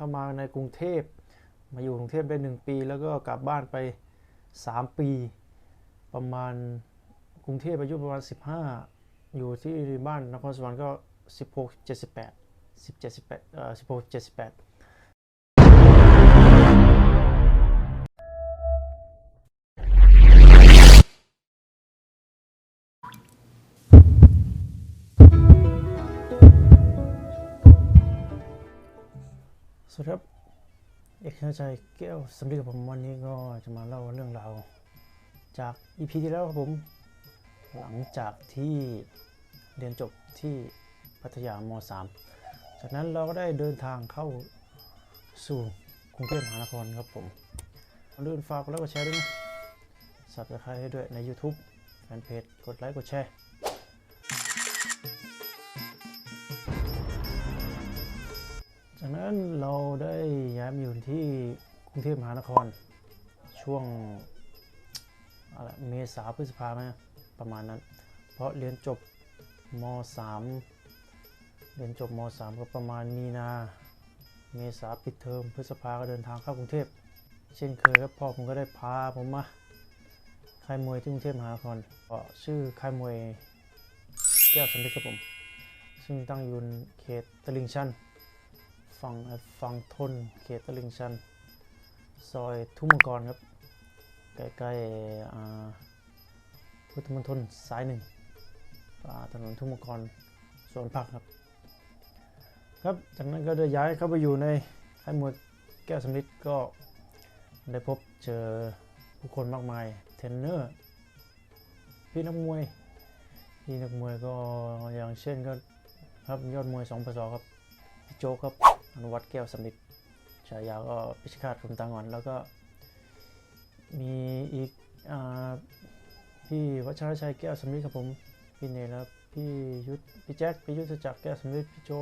เข้ามาในกรุงเทพ มาอยู่กรุงเทพได้ 1 ปี แล้วก็กลับบ้านไป 3 ปี ประมาณกรุงเทพอายุประมาณ 15 อยู่ที่บ้านนครสวรรค์ก็ 16 78 17 18เอ่อ16 78 วัสดีครับ เอกชนชัยแก้วสำลีกับผมวันนี้ก็จะมาเล่าเรื่องราวจากอีพีที่แล้วครับผม หลังจากที่เรียนจบที่พัทยาม3จากนั้นเราก็ได้เดินทางเข้าสู่กรุงเทพมหานครครับผมรื่นฝากกดไลค์กดแชร์ด้วยนะสับสไครให้ด้วยใน YouTube แฟนเพจกดไลค์กดแชร์ นั้นเราได้ย้ายมาอยู่ที่กรุงเทพมหานคร ช่วงอะไรเมษาพฤษภาไหมประมาณนั้น เพราะเรียนจบม .3 เรียนจบม .3 ก็ประมาณมีนา เมษาปิดเทอมพฤษภาก็เดินทางเข้ากรุงเทพ เช่นเคยครับพ่อผมก็ได้พาผมมาค่ายมวยที่กรุงเทพมหานครก็ชื่อค่ายมวยแก้วสำลิดครับผม ซึ่งตั้งอยู่เขตตลิ่งชัน ฝั่งฝั่งทนเขตตลิ่งชัน ซอยทุ่งมังกรครับ ใกล้ๆอ่าพุทธมณฑลสายหนึ่งถนนทุ่งมังกรสวนผักครับ ครับ จากนั้นก็ได้ย้ายเข้าไปอยู่ในค่ายมวยแก้วสำลิดก็ได้พบเจอผู้คนมากมายเทรนเนอร์ พี่นักมวยพี่นักมวยก็อย่างเช่นก็ครับยอดมวย2ปศครับพี่โจ๊กครับ อนุวัฒน์แก้วสำลิดฉายาก็พิชคาตคุมตางอน แล้วก็มีอีกอพี่วัชรชัยแก้วสำลิดครับผม พี่เนยแล้วพี่ยุทธพี่แจ็คพี่ยุทธจักรแก้วสำลิดพี่โจ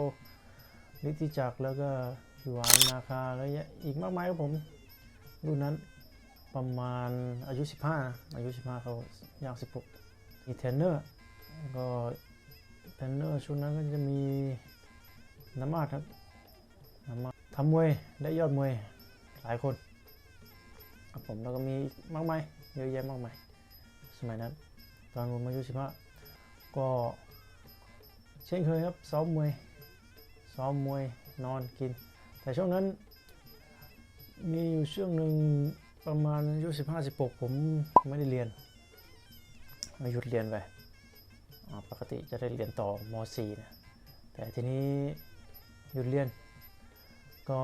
ฤทธิจักรแล้วก็พี่หวานนาคาแล้วอีกมากมายครับผมรุ่นนั้นประมาณอายุ 15 อายุ 15เขาย่าง 16 มีเทรนเนอร์ก็เทรนเนอร์ช่วงนั้นก็จะมีน้ำมาดครับ มาทำมวยได้ยอดมวยหลายคนครับผมแล้วก็มีมากมายเยอะแยะมากมายสมัยนั้น ตอนผมอายุ15ก็เช่นเคยครับซ้อมมวยซ้อมมวยนอนกิน แต่ช่วงนั้น มีอยู่ช่วงหนึ่งประมาณอายุ15 16ผมไม่ได้เรียนมาหยุดเรียนไปปกติจะได้เรียนต่อม .4 นะแต่ทีนี้หยุดเรียน ก็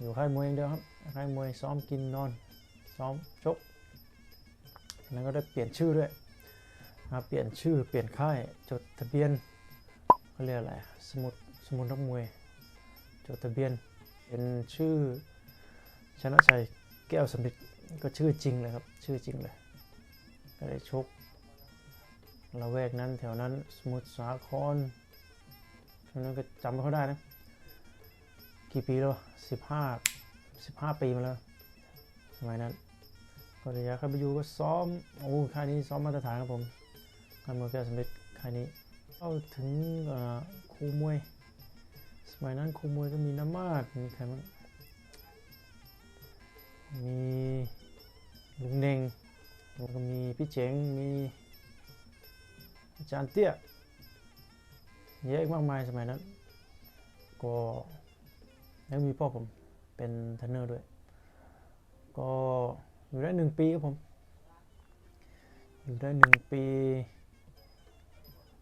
อยู่ค่ายมวยอย่างเดียวครับค่ายมวยซ้อมกินนอน ซ้อมชกแล้วก็ได้เปลี่ยนชื่อด้วยนะเปลี่ยนชื่อเปลี่ยนค่ายจดทะเบียนเขาเรียกอะไรสมุดสมุดนักมวยจดทะเบียนเป็นชื่อชนะชัยแก้วสำลิดก็ชื่อจริงเลยครับชื่อจริงเลยก็ได้ชกละแวกนั้นแถวนั้นสมุทรสาครช่วงนั้นก็จำไม่ค่อยได้นะ กี่ปีแล้วสิบห้าสิบห้าปีมาแล้ว สมัยนั้นก็ระยะเข้าไปอยู่ก็ซ้อม โอ้ค่ายนี้ซ้อมมาตรฐานครับผมการมวยแก้วสำเร็จค่ายนี้เข้าถึงครูมวย สมัยนั้นครูมวยก็มีน้ำมาดมีใครบ้างมีลุงเน่งแล้วก็มีพี่เจ๋งมีอาจารย์เตี้ยเยอะมากมายสมัยนั้น ก็ แล้วมีพ่อผมเป็นเทรนเนอร์ด้วย ก็อยู่ได้หนึ่งปีครับผม อยู่ได้หนึ่งปี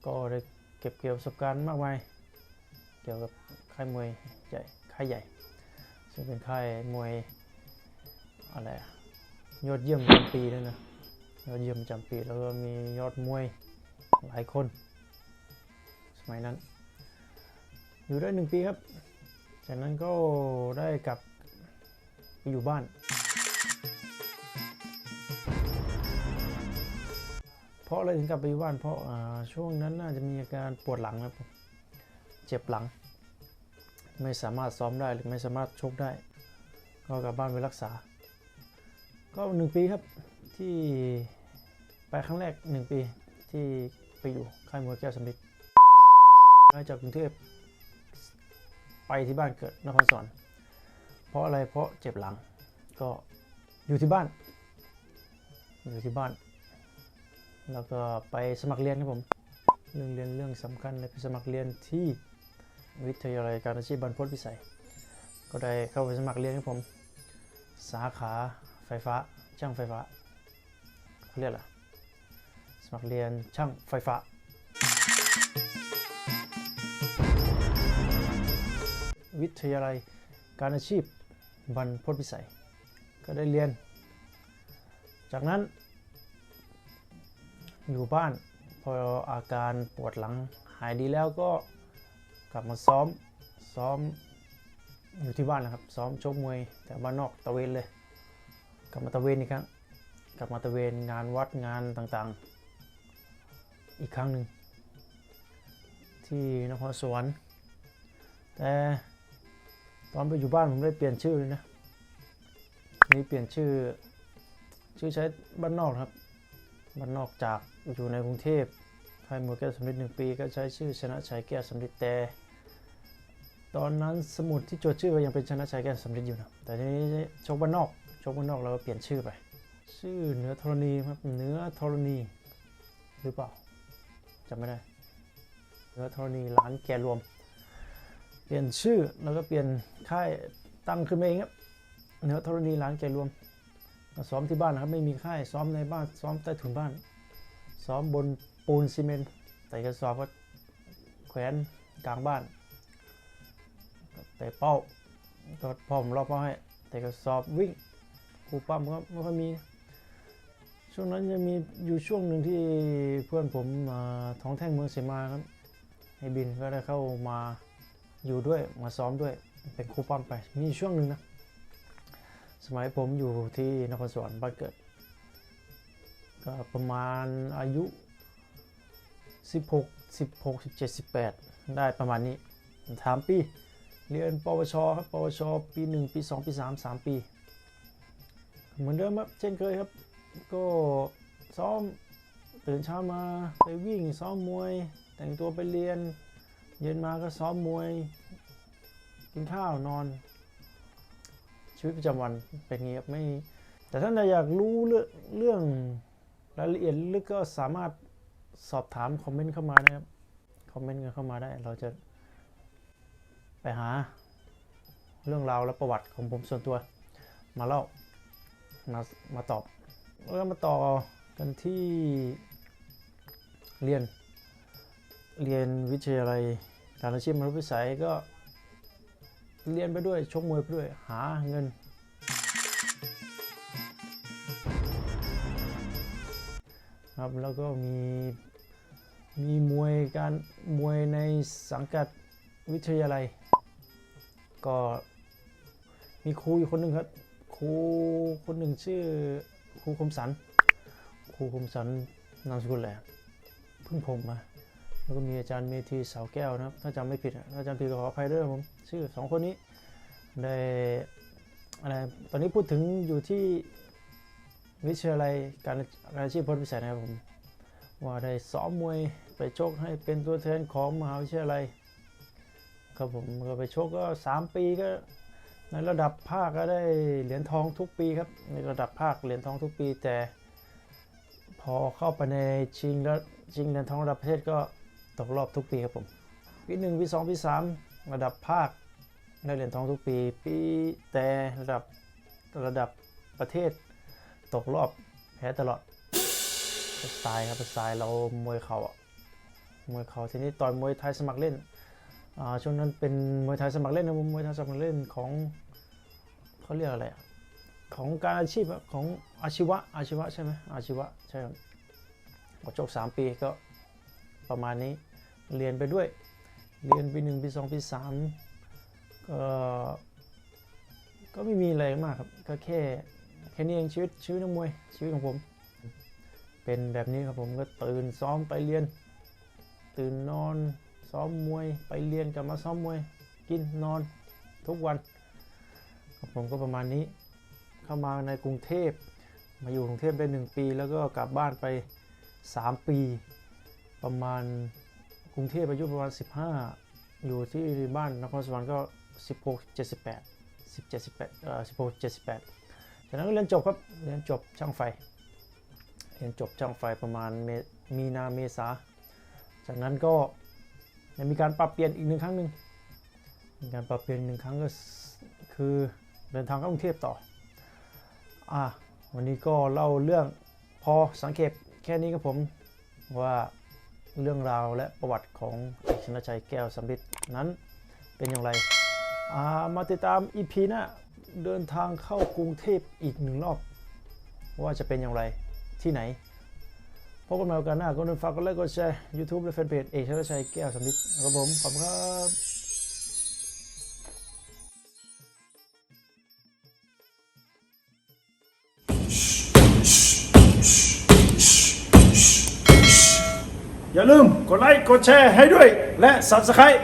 ก็ได้เก็บเกี่ยวประสบการณ์มากมาย เกี่ยวกับค่ายมวยใหญ่ค่ายใหญ่ ซึ่งเป็นค่ายมวยอะไรยอดเยี่ยมจำปีด้วยนะยอดเยี่ยมจำปีแล้วก็มียอดมวยหลายคน สมัยนั้น อยู่ได้หนึ่งปีครับ จากนั้นก็ได้กลับไปอยู่บ้าน เพราะอะไรถึงกลับไปอยู่บ้านเพราะาช่วงนั้นน่าจะมีอาการปวดหลังครับเจ็บหลัง ไม่สามารถซ้อมได้หรือไม่สามารถชกได้ ก็กลับบ้านไปรักษา ก็หนึ่งปีครับที่ไปครั้งแรกหนึ่งปีที่ไปอยู่ค่ายมวยแก้วสำลิดย้ายจากกรุงเทพ ไปที่บ้านเกิดนครสวรรค์เพราะอะไรเพราะเจ็บหลัง ก็อยู่ที่บ้าน อยู่ที่บ้าน แล้วก็ไปสมัครเรียนครับผมเรื่องเรียนเรื่องสำคัญเลยไปสมัครเรียนที่วิทยาลัยการอาชีพบรรพตพิสัย ก็ได้เข้าไปสมัครเรียนครับผม สาขาไฟฟ้าช่างไฟฟ้าเขาเรียกอะไรสมัครเรียนช่างไฟฟ้า วิทยาลัยการอาชีพบรรพตพิสัย ก็ได้เรียน จากนั้น อยู่บ้านพออาการปวดหลังหายดีแล้วก็กลับมาซ้อมซ้อมอยู่ที่บ้านนะครับ ซ้อมชกมวยแต่บ้านนอกตะเวนเลย กลับมาตะเวนอีกครั้งกลับมาตะเวนงานวัดงานต่างๆ อีกครั้งหนึ่งที่นครสวรรค์แต่ ตอนไปอยู่บ้านผมได้เปลี่ยนชื่อเลยนะนี่เปลี่ยนชื่อ ชื่อใช้บ้านนอกครับบ้านนอกจากอยู่ในกรุงเทพค่ายมวยแก้วสำลิดหนึ่งปี ก็ใช้ชื่อชนะชัยแก้วสำลิดแต่ตอนนั้นสมุดที่จดชื่อก็ยังเป็นชนะชัยแก้วสำลิดอยู่นะแต่ทีนี้ชกบ้านนอกชกบ้านนอกเราก็เปลี่ยนชื่อไป ชื่อเนื้อธรณีครับเนื้อธรณีหรือเปล่าจำไม่ได้เนื้อธรณีร้านแกรวม ลี่ยนชื่อแล้วก็เปลี่ยนค่ายตั้งขึ้นมาเองครับเหนือธรณีร้านแกรวมมาซ้อมที่บ้านนะครับไม่มีค่ายซ้อมในบ้านซ้อมใต้ถุนบ้าน ซ้อมบนปูนซีเมนต์ใส่กระสอบก็แขวนกลางบ้านแต่เป้าก็พ่อผมรอบเป้าให้แต่กระสอบวิ่งครูปั้มก็ไม่ค่อยมี ช่วงนั้นจะมีอยู่ช่วงหนึ่งที่เพื่อนผมท้องแท่งเมืองเสมาครับให้บินก็ได้เข้ามา อยู่ด้วยมาซ้อมด้วยเป็นครูปั้มไปมีช่วงหนึ่งนะ สมัยผมอยู่ที่นครสวรรค์บ้านเกิด ก็ประมาณอายุ 16 16 17 18 ได้ประมาณนี้ถามปี เรียนปวชครับปวชปี 1 ปี 2 ปี 3 3 ปี เหมือนเดิมครับเช่นเคยครับ ก็ซ้อมตื่นเช้ามาไปวิ่งซ้อมมวย แต่งตัวไปเรียน เย็นมาก็ซ้อมมวย กินข้าวนอน ชีวิตประจำวันเป็นอย่างนี้ครับไม่ แต่ถ้าอยากรู้เรื่องเรื่องรายละเอียดลึกก็สามารถสอบถามคอมเมนต์เข้ามานะครับ คอมเมนต์กันเข้ามาได้ เราจะไปหาเรื่องราวและประวัติของผมส่วนตัว มาเล่ามามาตอบแล้วก็มาต่อกันที่เรียน เรียนวิทยาลัย การอาชีพมนุษยวิสัยก็เรียนไปด้วยชกมวยไปด้วยหาเงิน ครับแล้วก็มีมีมวยการมวยในสังกัดวิทยาลัย ก็มีครูอยู่คนหนึ่งครับครูคนหนึ่งชื่อครูคมสันครูคมสันนามสกุลแหละเพิ่งผมมา แล้วก็มีอาจารย์เมธีสาวแก้วนะครับ ถ้าจำไม่ผิดอะถ้าจำผิดก็ขออภัยด้วยครับผมชื่อสองคนนี้ได้อะไรตอนนี้พูดถึงอยู่ที่วิทยาลัยการการอาชีพพลพิสัยนะครับผมว่าได้ซ้อมมวยไปโชกให้เป็นตัวแทนของมหาวิทยาลัยครับผมก็ไปโชกก็ 3 ปีก็ในระดับภาคก็ได้เหรียญทองทุกปีครับในระดับภาคเหรียญทองทุกปีแต่ พอเข้าไปในชิงแล้วชิงเหรียญทองระดับประเทศก็ ตกรอบทุกปีครับผมปีหนึ่งปีสองปีสามระดับภาคได้เหรียญทองทุกปี ปีแต่ระดับระดับประเทศ ตกรอบแพ้ตลอดสไตล์ครับสไตล์เรามวยเข่าอะมวยเข่าทีนี้ต่อยมวยไทยสมัครเล่นอ่าช่วงนั้นเป็นมวยไทยสมัครเล่นนะมวยไทยสมัครเล่นของเขาเรียกอะไรอะของการอาชีพของอาชีวะอาชีวะใช่ไหมอาชีวะใช่ครับก็จบสามปีก็ ประมาณนี้เรียนไปด้วย เรียนปีหนึ่งปีสองปีสามก็ก็ไม่มีอะไรมากครับก็แค่แค่นี้เองชีวิตชีวิตนักมวยชีวิตของผม เป็นแบบนี้ครับผมก็ตื่นซ้อมไปเรียน ตื่นนอนซ้อมมวยไปเรียนกลับมาซ้อมมวยกินนอนทุกวันครับผมก็ประมาณนี้ เข้ามาในกรุงเทพมาอยู่กรุงเทพได้หนึ่งปี แล้วก็กลับบ้านไป 3 ปี ประมาณกรุงเทพอายุประมาณ 15 อยู่ที่บ้านนครสวรรค์ก็ 16 78 17 18เอ่อ16 78จากนั้นก็เรียนจบครับเรียนจบช่างไฟเรียนจบช่างไฟประมาณเมมีนาเมษาจากนั้นก็ยังมีการปรับเปลี่ยนอีกหนึ่งครั้งหนึ่งมีการปรับเปลี่ยนหนึ่งครั้งก็คือเดินทางเข้ากรุงเทพต่ออะวันนี้ก็เล่าเรื่องพอสังเกตแค่นี้ครับผมว่า เรื่องราวและประวัติของเอกชนชัยแก้วสำริดนั้นเป็นอย่างไรามาติดตามอีพีหน้าเดินทางเข้ากรุงเทพอีกหนึ่งรอบ ว่าจะเป็นอย่างไรที่ไหนพบกันใหม่โอกาสหน้าก็อย่ามฝากกดไลค์กดแชร์ยูทูบและแฟนเพจเอกชนชัยแก้วสำริดครับผมขอบคุณครับ อย่าลืมกดไลค์กดแชร์ให้ด้วย และ Subscribe